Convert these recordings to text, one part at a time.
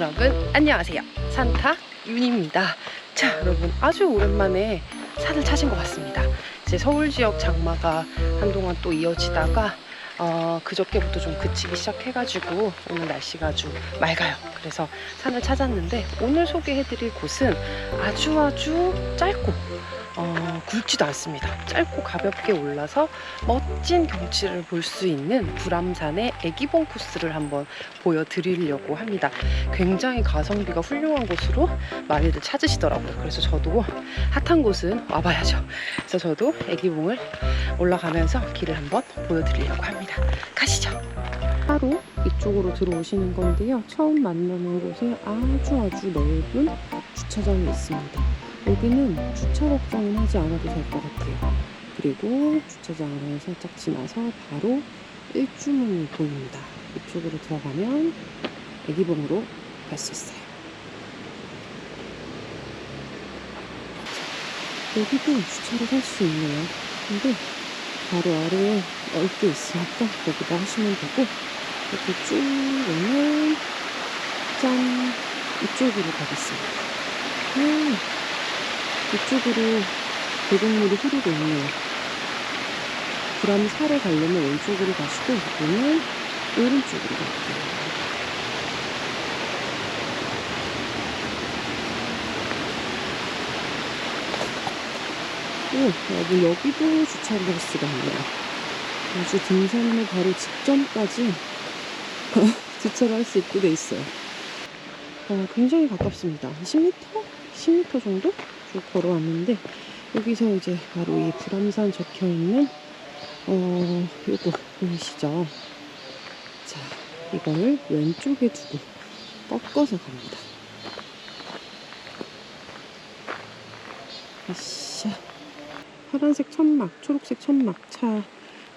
여러분 안녕하세요. 산타 윤입니다. 자 여러분 아주 오랜만에 산을 찾은 것 같습니다. 이제 서울 지역 장마가 한동안 또 이어지다가 어, 그저께부터 좀 그치기 시작해가지고 오늘 날씨가 아주 맑아요. 그래서 산을 찾았는데 오늘 소개해드릴 곳은 아주 아주 짧고 어, 굵지도 않습니다 짧고 가볍게 올라서 멋진 경치를 볼 수 있는 불암산의 애기봉 코스를 한번 보여드리려고 합니다. 굉장히 가성비가 훌륭한 곳으로 많이들 찾으시더라고요. 그래서 저도 핫한 곳은 와봐야죠. 그래서 저도 애기봉을 올라가면서 길을 한번 보여드리려고 합니다. 가시죠. 바로 이쪽으로 들어오시는 건데요. 처음 만나는 곳에 아주 아주 넓은 주차장이 있습니다. 여기는 주차 걱정은 하지 않아도 될 것 같아요. 그리고 주차장을 살짝 지나서 바로 일주문이 보입니다. 이쪽으로 들어가면 애기봉으로 갈 수 있어요. 여기도 주차를 할 수 있네요. 근데 바로 아래에 넓게 있으니까 여기다 하시면 되고 이렇게 쭉 오면 짠 이쪽으로 가겠습니다. 음, 이쪽으로 계곡물이 흐르고 있네요. 그럼 살에 가려면 왼쪽으로 가시고 오면 오른쪽으로 갈게요. 오, 여러분 여기도 주차를 할 수가 있네요. 아주 등산로 바로 직전까지 주차를 할 수 있게 돼 있어요. 어, 굉장히 가깝습니다. 10m? 10m 정도 쭉 걸어왔는데 여기서 이제 바로 이 불암산 적혀 있는 어 요거 보이시죠? 자 이걸 왼쪽에 두고 꺾어서 갑니다. 아샤 파란색 천막, 초록색 천막 차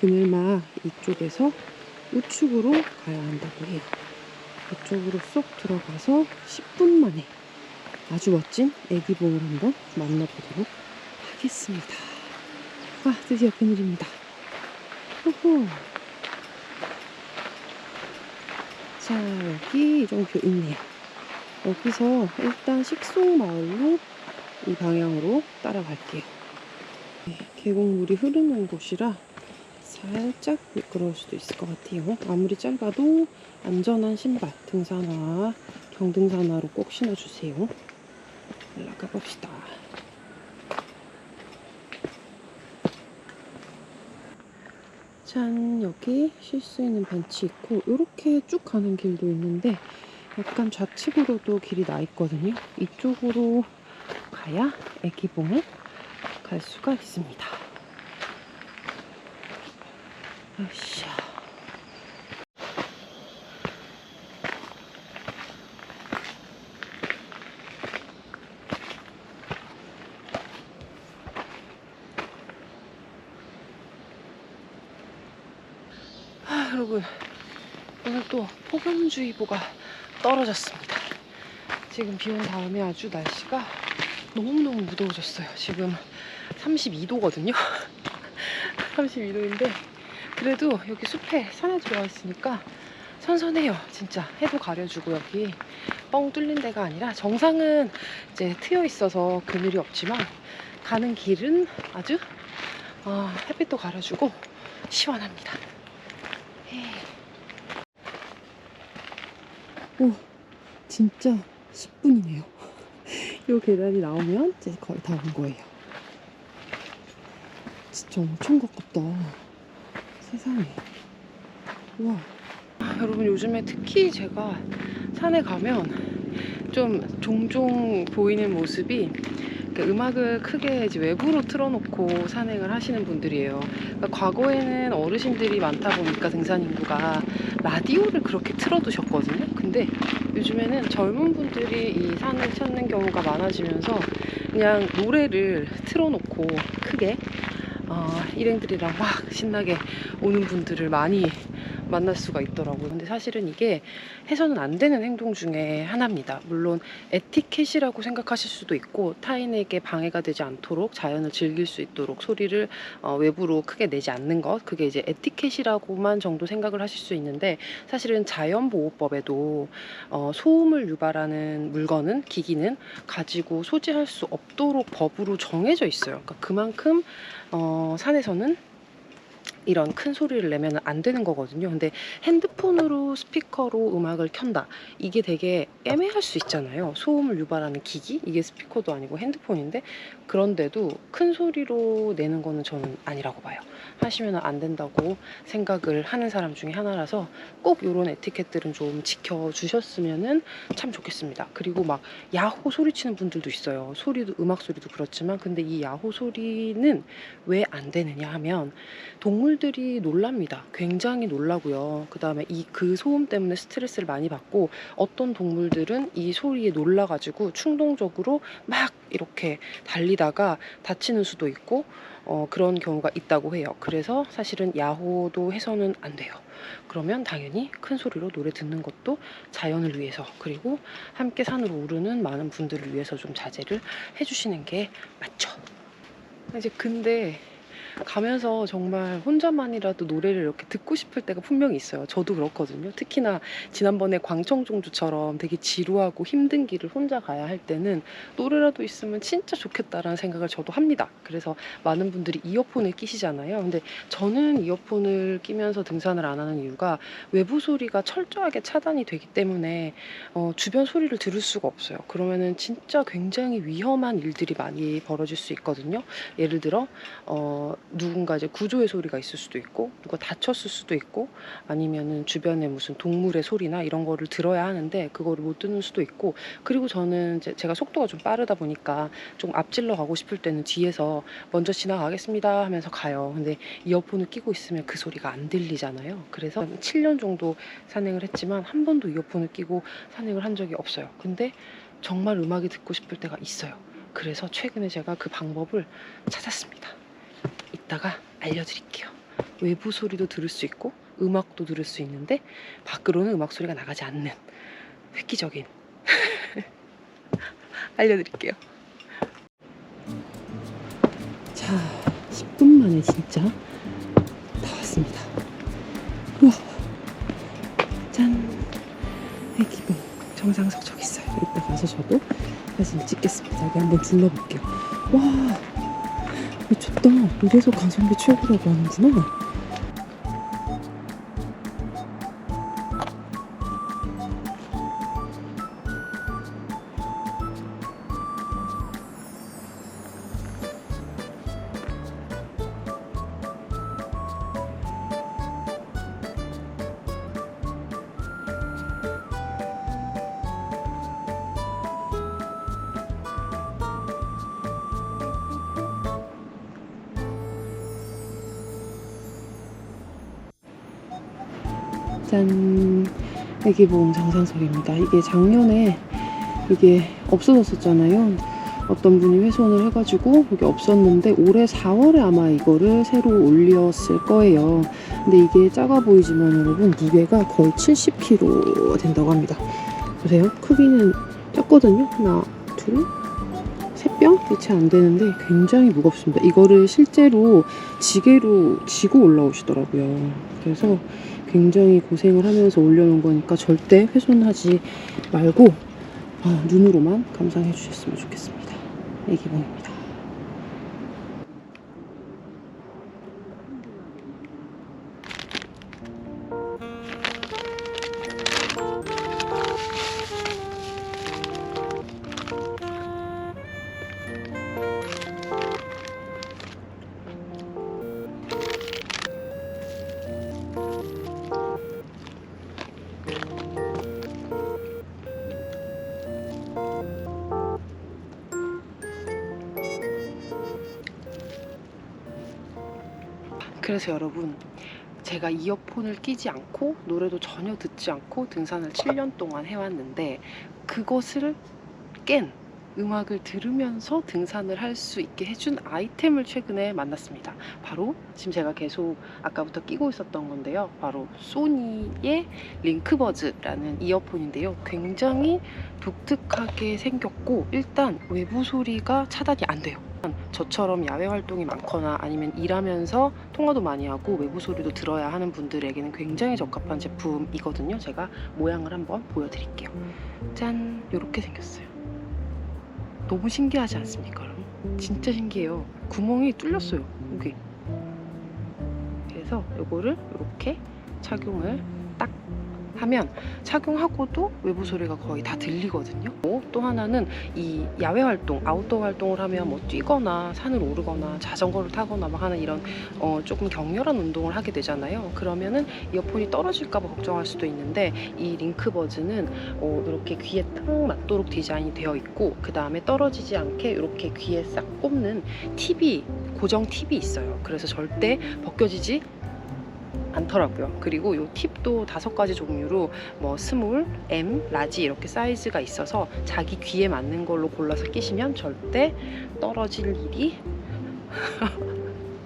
그늘막 이쪽에서 우측으로 가야 한다고 해요. 이쪽으로 쏙 들어가서 10분 만에 아주 멋진 애기봉을 한번 만나보도록 하겠습니다. 아, 드디어 그늘입니다. 호호. 자, 여기 이 정도 있네요. 여기서 일단 식송마을로 이 방향으로 따라갈게요. 네, 계곡물이 흐르는 곳이라 살짝 미끄러울 수도 있을 것 같아요. 아무리 짧아도 안전한 신발, 등산화, 경등산화로 꼭 신어주세요. 올라가 봅시다. 짠, 여기 쉴 수 있는 벤치 있고, 이렇게 쭉 가는 길도 있는데, 약간 좌측으로도 길이 나 있거든요. 이쪽으로 가야 애기봉을 갈 수가 있습니다. 으쌰. 아, 여러분 오늘 또 폭염주의보가 떨어졌습니다. 지금 비 온 다음에 아주 날씨가 너무너무 무더워졌어요. 지금 32도거든요. 32도인데 그래도 여기 숲에 산에 들어와 있으니까 선선해요. 진짜 해도 가려주고 여기 뻥 뚫린 데가 아니라 정상은 이제 트여 있어서 그늘이 없지만 가는 길은 아주 어, 햇빛도 가려주고 시원합니다. 오, 진짜 10분이네요. 이 계단이 나오면 이제 거의 다 온 거예요. 진짜 엄청 가깝다. 세상에. 우와. 아, 여러분 요즘에 특히 제가 산에 가면 좀 종종 보이는 모습이 그 음악을 크게 이제 외부로 틀어놓고 산행을 하시는 분들이에요. 그러니까 과거에는 어르신들이 많다 보니까 등산 인구가 라디오를 그렇게 틀어두셨거든요. 근데 요즘에는 젊은 분들이 이 산을 찾는 경우가 많아지면서 그냥 노래를 틀어놓고 크게 어, 일행들이랑 막 신나게 오는 분들을 많이 만날 수가 있더라고요. 근데 사실은 이게 해서는 안 되는 행동 중에 하나입니다. 물론 에티켓이라고 생각하실 수도 있고 타인에게 방해가 되지 않도록 자연을 즐길 수 있도록 소리를 어, 외부로 크게 내지 않는 것 그게 이제 에티켓이라고만 정도 생각을 하실 수 있는데 사실은 자연보호법에도 어, 소음을 유발하는 물건은 기기는 가지고 소지할 수 없도록 법으로 정해져 있어요. 그러니까 그만큼 어, 산에서는 이런 큰 소리를 내면 안 되는 거거든요. 근데 핸드폰으로 스피커로 음악을 켠다. 이게 되게 애매할 수 있잖아요. 소음을 유발하는 기기? 이게 스피커도 아니고 핸드폰인데 그런데도 큰 소리로 내는 거는 저는 아니라고 봐요. 하시면 안 된다고 생각을 하는 사람 중에 하나라서 꼭 이런 에티켓들은 좀 지켜주셨으면 참 좋겠습니다. 그리고 막 야호 소리치는 분들도 있어요. 소리도 음악 소리도 그렇지만 근데 이 야호 소리는 왜 안 되느냐 하면 동물 들이 놀랍니다. 굉장히 놀라고요. 그 다음에 이 그 소음 때문에 스트레스를 많이 받고 어떤 동물들은 이 소리에 놀라가지고 충동적으로 막 이렇게 달리다가 다치는 수도 있고 어, 그런 경우가 있다고 해요. 그래서 사실은 야호도 해서는 안 돼요. 그러면 당연히 큰 소리로 노래 듣는 것도 자연을 위해서 그리고 함께 산으로 오르는 많은 분들을 위해서 좀 자제를 해주시는 게 맞죠. 이제 근데 가면서 정말 혼자만이라도 노래를 이렇게 듣고 싶을 때가 분명히 있어요. 저도 그렇거든요. 특히나 지난번에 광청종주처럼 되게 지루하고 힘든 길을 혼자 가야 할 때는 노래라도 있으면 진짜 좋겠다라는 생각을 저도 합니다. 그래서 많은 분들이 이어폰을 끼시잖아요. 근데 저는 이어폰을 끼면서 등산을 안 하는 이유가 외부 소리가 철저하게 차단이 되기 때문에 어, 주변 소리를 들을 수가 없어요. 그러면은 진짜 굉장히 위험한 일들이 많이 벌어질 수 있거든요. 예를 들어 어, 누군가 이제 구조의 소리가 있을 수도 있고 누가 다쳤을 수도 있고 아니면은 주변에 무슨 동물의 소리나 이런 거를 들어야 하는데 그거를 못 듣는 수도 있고 그리고 저는 제가 속도가 좀 빠르다 보니까 좀 앞질러 가고 싶을 때는 뒤에서 먼저 지나가겠습니다 하면서 가요. 근데 이어폰을 끼고 있으면 그 소리가 안 들리잖아요. 그래서 7년 정도 산행을 했지만 한 번도 이어폰을 끼고 산행을 한 적이 없어요. 근데 정말 음악이 듣고 싶을 때가 있어요. 그래서 최근에 제가 그 방법을 찾았습니다. 이따가 알려드릴게요. 외부 소리도 들을 수 있고 음악도 들을 수 있는데 밖으로는 음악 소리가 나가지 않는 획기적인 알려드릴게요. 자, 10분 만에 진짜 다 왔습니다. 우와, 짠, 애기봉 정상석 저기 있어요. 이따 가서 저도 사진 찍겠습니다. 여기 한번 둘러볼게요. 와, 미쳤다. 이래서 가성비 최고라고 하는구나. 짠 애기보험 장산석입니다. 이게 작년에 이게 없어졌었잖아요. 어떤 분이 훼손을 해가지고 이게 없었는데 올해 4월에 아마 이거를 새로 올렸을 거예요. 근데 이게 작아 보이지만 여러분 무게가 거의 70kg 된다고 합니다. 보세요. 크기는 작거든요. 하나 둘세병 대체 안 되는데 굉장히 무겁습니다. 이거를 실제로 지게로 지고 올라오시더라고요. 그래서 굉장히 고생을 하면서 올려놓은 거니까 절대 훼손하지 말고 아, 눈으로만 감상해 주셨으면 좋겠습니다. 애기봉 그래서 여러분 제가 이어폰을 끼지 않고 노래도 전혀 듣지 않고 등산을 7년 동안 해왔는데 그것을 깬 음악을 들으면서 등산을 할 수 있게 해준 아이템을 최근에 만났습니다. 바로 지금 제가 계속 아까부터 끼고 있었던 건데요. 바로 소니의 링크버즈라는 이어폰인데요. 굉장히 독특하게 생겼고 일단 외부 소리가 차단이 안 돼요. 저처럼 야외 활동이 많거나 아니면 일하면서 통화도 많이 하고 외부 소리도 들어야 하는 분들에게는 굉장히 적합한 제품이거든요. 제가 모양을 한번 보여드릴게요. 짠! 이렇게 생겼어요. 너무 신기하지 않습니까, 여러분? 진짜 신기해요. 구멍이 뚫렸어요. 여기. 그래서 이거를 이렇게 착용을 딱 하면 착용하고도 외부 소리가 거의 다 들리거든요. 어, 또 하나는 이 야외 활동, 아웃도어 활동을 하면 뭐 뛰거나 산을 오르거나 자전거를 타거나 막 하는 이런 어, 조금 격렬한 운동을 하게 되잖아요. 그러면은 이어폰이 떨어질까봐 걱정할 수도 있는데 이 링크 버즈는 어, 이렇게 귀에 딱 맞도록 디자인이 되어 있고 그 다음에 떨어지지 않게 이렇게 귀에 싹 꼽는 팁이 고정 팁이 있어요. 그래서 절대 벗겨지지 않더라고요. 그리고 이 팁도 다섯 가지 종류로 뭐 스몰, M, 라지 이렇게 사이즈가 있어서 자기 귀에 맞는 걸로 골라서 끼시면 절대 떨어질 일이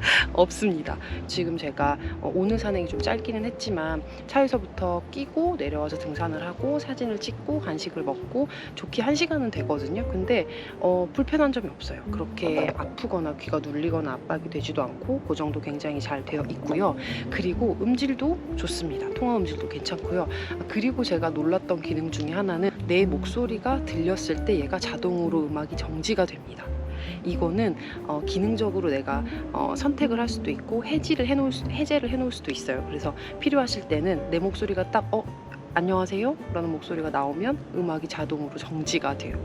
없습니다. 지금 제가 어, 오늘 산행이 좀 짧기는 했지만 차에서부터 끼고 내려와서 등산을 하고 사진을 찍고 간식을 먹고 좋게 한 시간은 되거든요. 근데 어, 불편한 점이 없어요. 그렇게 아프거나 귀가 눌리거나 압박이 되지도 않고 그 정도 굉장히 잘 되어 있고요. 그리고 음질도 좋습니다. 통화 음질도 괜찮고요. 그리고 제가 놀랐던 기능 중에 하나는 내 목소리가 들렸을 때 얘가 자동으로 음악이 정지가 됩니다. 이거는 어, 기능적으로 내가 어, 선택을 할 수도 있고 해지를 해놓을 수, 해제를 해놓을 수도 있어요. 그래서 필요하실 때는 내 목소리가 딱 어. 안녕하세요? 라는 목소리가 나오면 음악이 자동으로 정지가 돼요.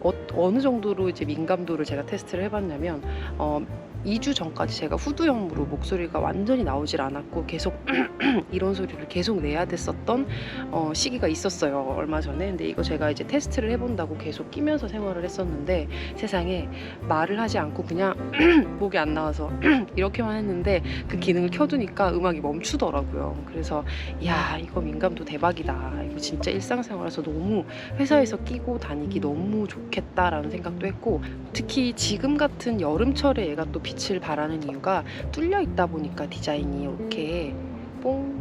어, 느 정도로 이제 민감도를 제가 테스트를 해봤냐면, 어, 2주 전까지 제가 후두염으로 목소리가 완전히 나오질 않았고 계속 이런 소리를 계속 내야 됐었던 어, 시기가 있었어요. 얼마 전에. 근데 이거 제가 이제 테스트를 해본다고 계속 끼면서 생활을 했었는데 세상에 말을 하지 않고 그냥 목이 안 나와서 이렇게만 했는데 그 기능을 켜두니까 음악이 멈추더라고요. 그래서 야 이거 민감도 대박이다. 이거 진짜 일상생활에서 너무 회사에서 끼고 다니기 너무 좋겠다라는 생각도 했고 특히 지금 같은 여름철에 얘가 또 빛을 발하는 이유가 뚫려 있다 보니까 디자인이 이렇게 뽕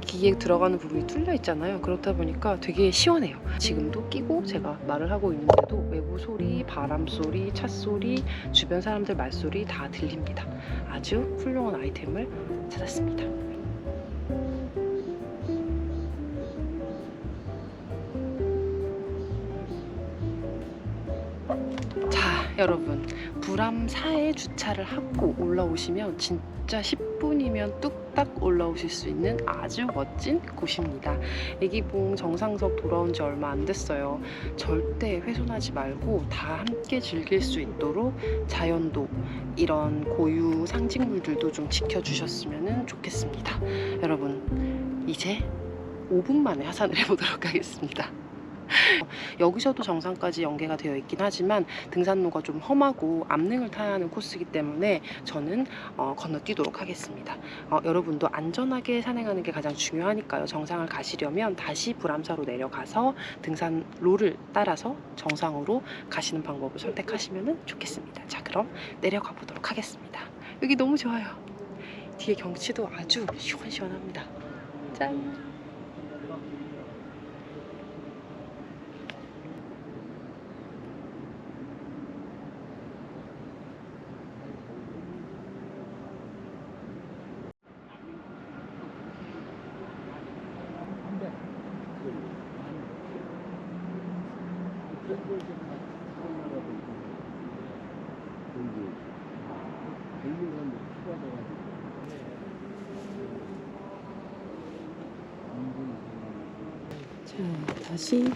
귀에 들어가는 부분이 뚫려 있잖아요. 그렇다 보니까 되게 시원해요. 지금도 끼고 제가 말을 하고 있는데도 외부 소리, 바람 소리, 차 소리, 주변 사람들 말소리 다 들립니다. 아주 훌륭한 아이템을 찾았습니다. 여러분. 불암사에 주차를 하고 올라오시면 진짜 10분이면 뚝딱 올라오실 수 있는 아주 멋진 곳입니다. 애기봉 정상석 돌아온 지 얼마 안 됐어요. 절대 훼손하지 말고 다 함께 즐길 수 있도록 자연도 이런 고유 상징물들도 좀 지켜주셨으면 좋겠습니다. 여러분, 이제 5분 만에 하산을 해보도록 하겠습니다. 여기서도 정상까지 연계가 되어 있긴 하지만 등산로가 좀 험하고 암릉을 타야 하는 코스이기 때문에 저는 어, 건너뛰도록 하겠습니다. 어, 여러분도 안전하게 산행하는 게 가장 중요하니까요. 정상을 가시려면 다시 불암사로 내려가서 등산로를 따라서 정상으로 가시는 방법을 선택하시면 좋겠습니다. 자, 그럼 내려가 보도록 하겠습니다. 여기 너무 좋아요. 뒤에 경치도 아주 시원시원합니다. 짠! 자, 다시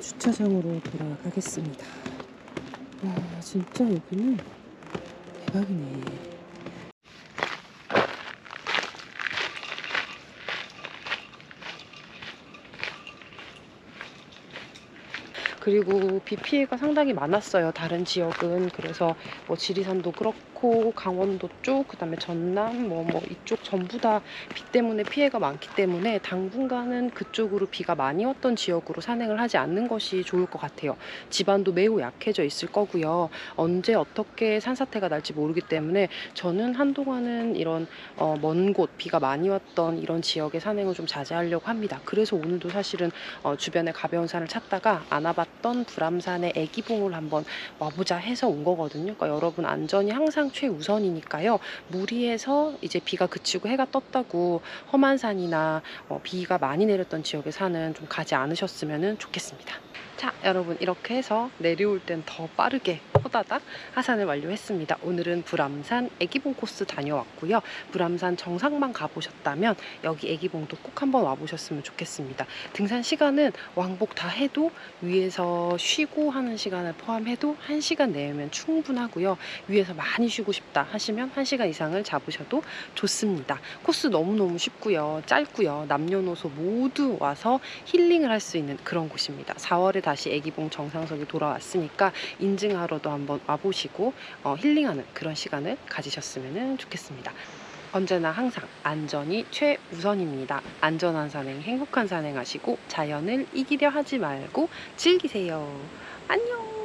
주차장으로 돌아가겠습니다. 와, 진짜 여기는 대박이네. 그리고 비 피해가 상당히 많았어요. 다른 지역은 그래서 뭐 지리산도 그렇고 강원도 쪽, 그 다음에 전남 뭐 뭐 이쪽 전부 다 비 때문에 피해가 많기 때문에 당분간은 그쪽으로 비가 많이 왔던 지역으로 산행을 하지 않는 것이 좋을 것 같아요. 집안도 매우 약해져 있을 거고요. 언제 어떻게 산사태가 날지 모르기 때문에 저는 한동안은 이런 어, 먼 곳, 비가 많이 왔던 이런 지역의 산행을 좀 자제하려고 합니다. 그래서 오늘도 사실은 어, 주변에 가벼운 산을 찾다가 안 와봤던 불암산의 애기봉을 한번 와보자 해서 온 거거든요. 그러니까 여러분 안전이 항상 최우선이니까요. 무리해서 이제 비가 그치고 해가 떴다고 험한 산이나 어, 비가 많이 내렸던 지역의 산은 좀 가지 않으셨으면 좋겠습니다. 자, 여러분 이렇게 해서 내려올 땐 더 빠르게 호다닥 하산을 완료했습니다. 오늘은 불암산 애기봉 코스 다녀왔고요. 불암산 정상만 가보셨다면 여기 애기봉도 꼭 한번 와보셨으면 좋겠습니다. 등산 시간은 왕복 다 해도 위에서 쉬고 하는 시간을 포함해도 1시간 내면 충분하고요. 위에서 많이 쉬고 싶다 하시면 1시간 이상을 잡으셔도 좋습니다. 코스 너무너무 쉽고요. 짧고요. 남녀노소 모두 와서 힐링을 할 수 있는 그런 곳입니다. 4월에 다시 애기봉 정상석이 돌아왔으니까 인증하러도 한번 와보시고 어, 힐링하는 그런 시간을 가지셨으면 좋겠습니다. 언제나 항상 안전이 최우선입니다. 안전한 산행, 행복한 산행 하시고 자연을 이기려 하지 말고 즐기세요. 안녕!